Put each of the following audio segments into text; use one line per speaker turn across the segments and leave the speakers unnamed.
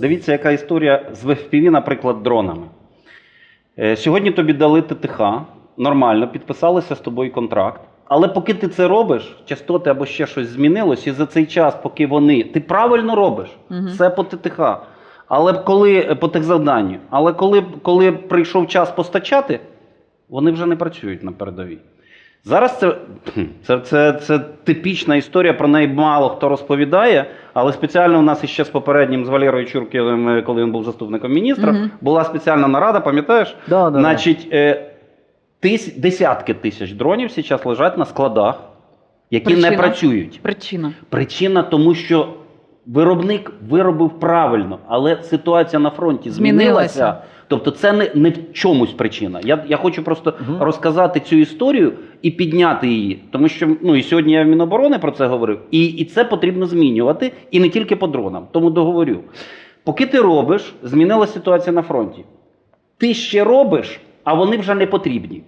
дивіться, яка історія з FPV, наприклад, дронами. Е, Сьогодні тобі дали ТТХ, нормально, підписалися з тобою контракт. Але поки ти це робиш, частоти або ще щось змінилось, і за цей час, поки вони. Ти правильно робиш,
Мгм.
все по ТТХ. Але коли е, по техзавданню, але коли, коли прийшов час постачати, вони вже не працюють на передовій. Зараз це, це, це, це типічна історія, про неї мало хто розповідає, але спеціально у нас іще з попереднім, з Валерою Чурківим, е, коли він був заступником міністра,
Мгм.
була спеціальна нарада, пам'ятаєш?
Да, да, да.
Значить, е, тис, десятки тисяч дронів зараз лежать на складах, які
Причина?
не працюють.
Причина.
Причина тому, що виробник виробив правильно, але ситуація на фронті змінилася.
Змінилася.
Тобто, це не, не в чомусь причина. Я, я хочу просто
Мгм.
розказати цю історію і підняти її. Тому що ну і сьогодні я в Міноборони про це говорив, і, і це потрібно змінювати, і не тільки по дронам. Тому договорю. Поки ти робиш, змінилася ситуація на фронті. Ти ще робиш, а вони вже не потрібні.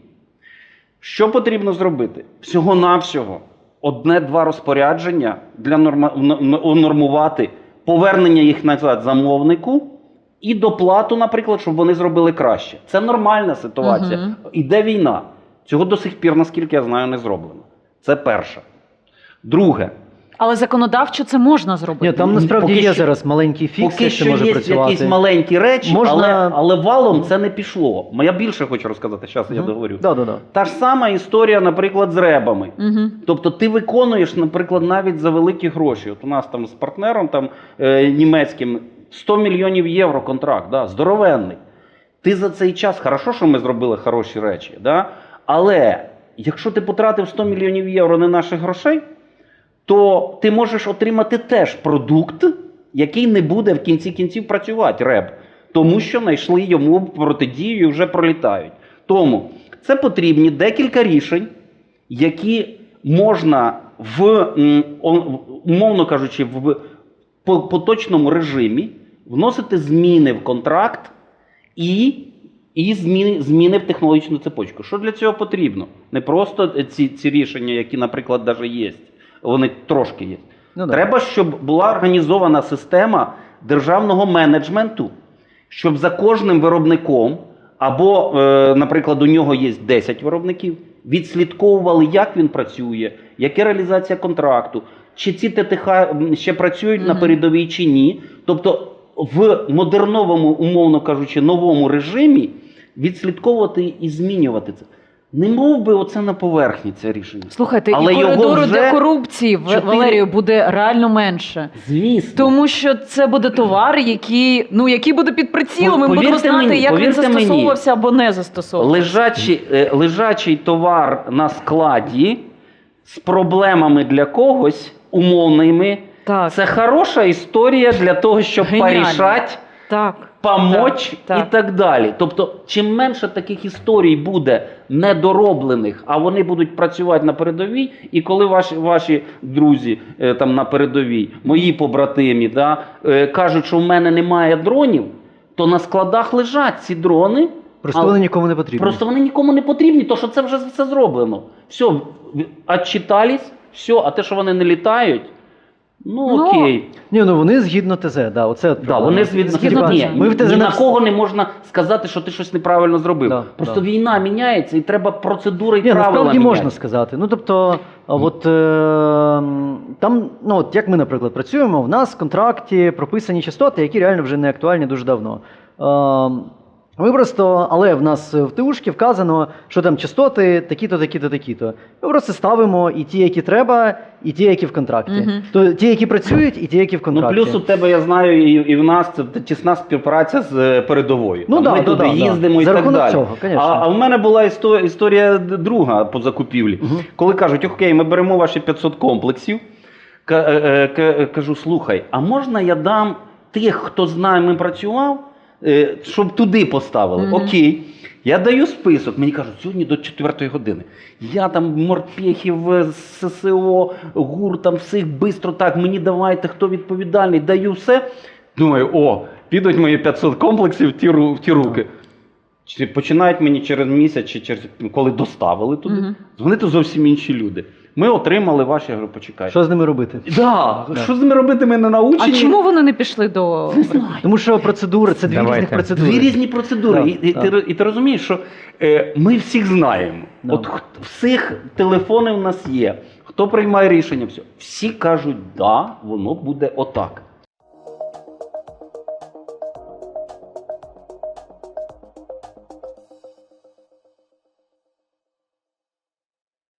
Що потрібно зробити? Всього-навсього одне-два розпорядження для норма... н- н- унормувати повернення їх назад замовнику і доплату, наприклад, щоб вони зробили краще. Це нормальна ситуація.
Мгм.
Іде війна. Цього до сих пір, наскільки я знаю, не зроблено. Це перше. Друге,
Але законодавчо це можна зробити.
Ні, там насправді
Поки
є
що-
зараз маленький фікс,
Поки що
може
є
працювати.
якісь маленькі речі,
Можна-
але, але валом це не пішло. Я більше хочу розказати, зараз я договорю.
Да, да, да.
Та ж сама історія, наприклад, з ребами.
Угу.
Тобто ти виконуєш, наприклад, навіть за великі гроші. От у нас там з партнером там, е, німецьким 100 мільйонів євро контракт, да, здоровенний. Ти за цей час, хорошо, що ми зробили хороші речі, да? але якщо ти потратив 100 мільйонів євро не наших грошей, то ти можеш отримати теж продукт, який не буде в кінці кінців працювати реб, тому що знайшли йому протидію і вже пролітають. Тому це потрібні декілька рішень, які можна в умовно кажучи, в поточному режимі вносити зміни в контракт і, і зміни, зміни в технологічну цепочку. Що для цього потрібно? Не просто ці, ці рішення, які, наприклад, навіть є, вони трошки є.
Ну.
Треба, щоб була організована система державного менеджменту, щоб за кожним виробником, або, е, наприклад, у нього є 10 виробників, відслідковували, як він працює, яка реалізація контракту, чи ці ТТХ ще працюють на передовій чи ні. Тобто в модерновому, умовно кажучи, новому режимі відслідковувати і змінювати це. Не мов би оце на поверхні це рішення.
Слухайте,
Але
і коридору
вже
для корупції в Валерію буде реально менше.
Звісно.
Тому що це буде товар, який, ну, який буде під прицілом, ми будемо знати,
мені,
як він
повірте мені.
застосовувався або не застосовувався.
Лежачий, е, лежачий товар на складі з проблемами для когось умовними.
Так,
Це хороша історія для того, щоб
Геніально.
порішати,
так.
помочь
Так, так.
і так далі. Тобто, чим менше таких історій буде недороблених, а вони будуть працювати на передовій, і коли ваші, ваші друзі е, там на передовій, мої побратимі, да, е, кажуть, що в мене немає дронів, то на складах лежать ці дрони.
Просто вони нікому не потрібні.
Просто вони нікому не потрібні, то що це вже все зроблено. Все, в- отчитались, все, а те, що вони не літають, ну
Ну,
окей.
Ні, ну вони згідно ТЗ, да, оце
Да,
проблема.
вони звідно
Згідно
ні,
ТЗ.
Ми в ТЗ
ні
не
на кого не можна сказати, що ти щось неправильно зробив.
Да,
Просто
да.
війна міняється і треба процедури і
Ні,
правила
насправді
міняти.
можна сказати. Ну тобто, а от е, там, ну от як ми, наприклад, працюємо, в нас в контракті прописані частоти, які реально вже не актуальні дуже давно. Е, ми просто, але в нас в ТУшки вказано, що там частоти такі-то, такі-то, такі-то. Ми просто ставимо і ті, які треба, і ті, які в контракті.
Мгм.
То ті, які працюють, і ті, які в
Ну,
контракті.
плюс у тебе, я знаю, і, і в нас це тісна співпраця з е, передовою.
Ну
Там
да,
ми
да,
туди
да, да.
їздимо і
За
так
рахунок
далі.
цього, конечно.
а, а в мене була історія, історія д- друга по закупівлі.
Мгм.
Коли кажуть, окей, ми беремо ваші 500 комплексів, ка- е, е, ка- кажу, слухай, а можна я дам тих, хто з нами працював, е, щоб туди поставили?
Мгм.
Окей. Я даю список, мені кажуть, сьогодні до 4 години. Я там морпехів, е, ССО, ГУР, там всіх бистро так, мені давайте, хто відповідальний, даю все. Думаю, о, підуть мої 500 комплексів в ті, в ті руки. Чи Починають мені через місяць, чи через коли доставили туди,
Мгм.
дзвонити зовсім інші люди. Ми отримали ваші, я говорю, почекайте.
Що з ними робити?
Да,
Да.
що з ними робити, ми не
А чому вони не пішли до
Не знаю.
Тому що процедури це дві
Давайте.
різних процедури.
Дві різні процедури.
Да,
і, і, ти, і ти розумієш, що е, ми всіх знаємо.
Да.
От х- всіх телефони в нас є. Хто приймає рішення, все. всі кажуть, да, воно буде отак.